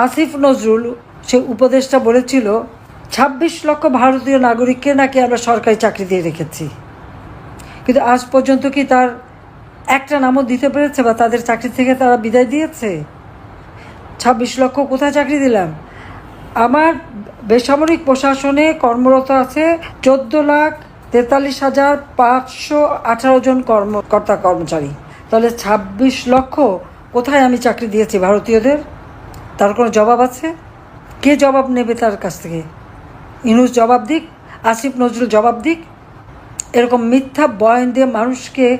আসিফ নজরুল, সে উপদেশটা বলেছিল, ছাব্বিশ লক্ষ ভারতীয় নাগরিককে নাকি আমরা সরকারি চাকরি দিয়ে রেখেছি। কিন্তু আজ পর্যন্ত কি তার একটা নামও দিতে পেরেছে বা তাদের চাকরি থেকে তারা বিদায় দিয়েছে? ছাব্বিশ লক্ষ কোথায় চাকরি দিলাম? আমার বেসামরিক প্রশাসনে কর্মরত আছে চোদ্দ লাখ তেতাল্লিশ হাজার পাঁচশো আঠারো জন কর্মকর্তা কর্মচারী। তাহলে ছাব্বিশ লক্ষ কোথায় আমি চাকরি দিয়েছি ভারতীয়দের? তার কোনো জবাব আছে? কে জবাব নেবে তার কাছ থেকে? ইনুস জবাব দিক, আসিফ নজরুল জবাব দিক। এরকম মিথ্যা বয়ান দিয়ে মানুষকে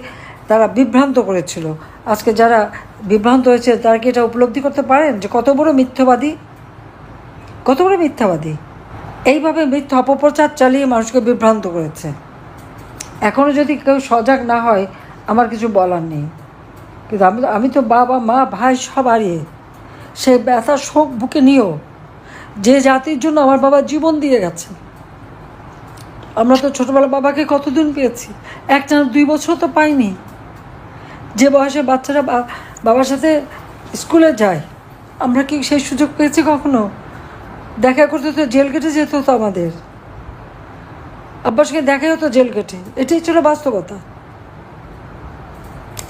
তারা বিভ্রান্ত করেছিল। আজকে যারা বিভ্রান্ত হয়েছে, তারা কি এটা উপলব্ধি করতে পারেন যে কত বড় মিথ্যাবাদী? কত বড় মিথ্যাবাদী? এইভাবে মিথ্যা অপপ্রচার চালিয়ে মানুষকে বিভ্রান্ত করেছে। এখনও যদি কেউ সজাগ না হয়, আমার কিছু বলার নেই। কিন্তু আমি আমি তো বাবা, মা, ভাই সব হারিয়ে সেই ব্যথা শোক বুকে নিয়েও যে জাতির জন্য আমার বাবা জীবন দিয়ে গেছে। আমরা তো ছোটোবেলা বাবাকে কতদিন পেয়েছি? একটা না দুই বছর তো পাইনি। যে বয়সে বাচ্চারা বাবার সাথে স্কুলে যায়, আমরা কি সেই সুযোগ পেয়েছি কখনো? দেখা করতে তো জেল কেটে যেত হতো আমাদের। আব্বার সঙ্গে দেখাই হতো জেল কেটে। এটাই ছিল বাস্তবতা।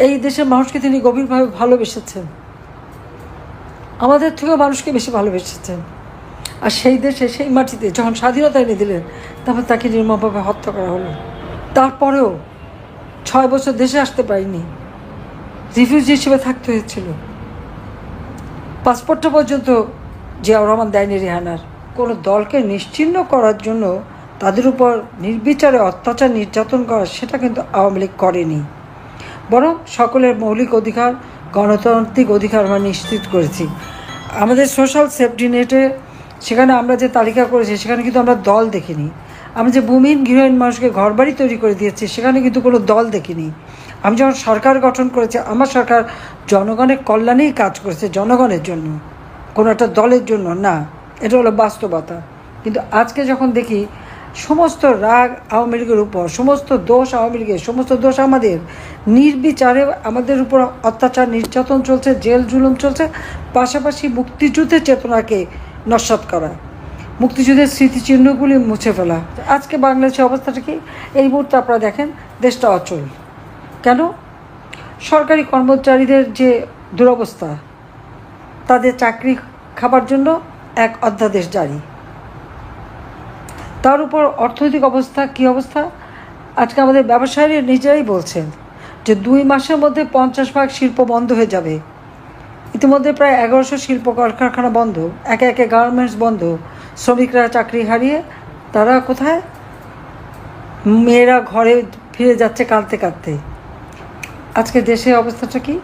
এই দেশের মানুষকে তিনি গভীরভাবে ভালোবেসেছেন। আমাদের থেকেও মানুষকে বেশি ভালোবেসেছেন। আর সেই দেশে, সেই মাটিতে যখন স্বাধীনতা এনে দিলেন, তারপর তাকে নির্মমভাবে হত্যা করা হলো। তারপরেও ছয় বছর দেশে আসতে পারিনি। রিফিউজি হিসেবে থাকতে হয়েছিল। পাসপোর্টটা পর্যন্ত জিয়াউর রহমান দেয়নি রেহানার। কোনো দলকে নিশ্চিহ্ন করার জন্য তাদের উপর নির্বিচারে অত্যাচার, নির্যাতন করা, সেটা কিন্তু আওয়ামী লীগ করেনি। বরং সকলের মৌলিক অধিকার, গণতান্ত্রিক অধিকার আমরা নিশ্চিত করেছি। আমাদের সোশ্যাল সেফটি নেটে সেখানে আমরা যে তালিকা করেছি, সেখানে কিন্তু আমরা দল দেখিনি। আমি যে ভূমিহীন গৃহহীন মানুষকে ঘরবাড়ি তৈরি করে দিয়েছি, সেখানে কিন্তু কোনো দল দেখিনি। আমি যখন সরকার গঠন করেছি, আমার সরকার জনগণের কল্যাণেই কাজ করেছে, জনগণের জন্য। কোনো একটা দলের জন্য না। এটা হলো বাস্তবতা। কিন্তু আজকে যখন দেখি সমস্ত রাগ আওয়ামী লীগের উপর, সমস্ত দোষ আওয়ামী লীগের, সমস্ত দোষ আমাদের। নির্বিচারে আমাদের উপর অত্যাচার, নির্যাতন চলছে, জেল জুলুম চলছে, পাশাপাশি মুক্তিযুদ্ধের চেতনাকে নস্বাত করা, মুক্তিযুদ্ধের স্মৃতিচিহ্নগুলি মুছে ফেলা। আজকে বাংলাদেশের অবস্থাটা কি? এই মুহূর্তে আপনারা দেখেন, দেশটা অচল। কেন? সরকারি কর্মচারীদের যে দুরবস্থা, তাদের চাকরি খাবার জন্য এক অধ্যাদেশ জারি। তার উপর অর্থনৈতিক অবস্থা কী অবস্থা? আজকে আমাদের ব্যবসায়ীরা নিজেরাই বলছেন যে দুই মাসের মধ্যে পঞ্চাশ ভাগ শিল্প বন্ধ হয়ে যাবে। ইতিমধ্যে প্রায় এগারোশো শিল্প কলকারখানা বন্ধ, একে একে গার্মেন্টস বন্ধ, শ্রমিকরা চাকরি হারিয়ে তারা কোথায়? মেয়েরা ঘরে ফিরে যাচ্ছে কাঁদতে কাঁদতে। আজকে দেশের অবস্থাটা কি?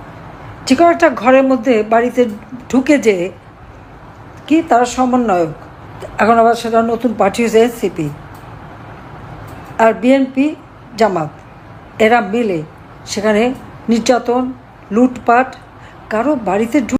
কোনো একটা ঘরের মধ্যে বাড়িতে ঢুকে যে কি তারা সমন্বয়ক? এখন আবার সেটা নতুন পার্টি হয়েছে এনসিপি আর বিএনপি জামাত, এরা মিলে সেখানে নির্যাতন, লুটপাট, কারও বাড়িতে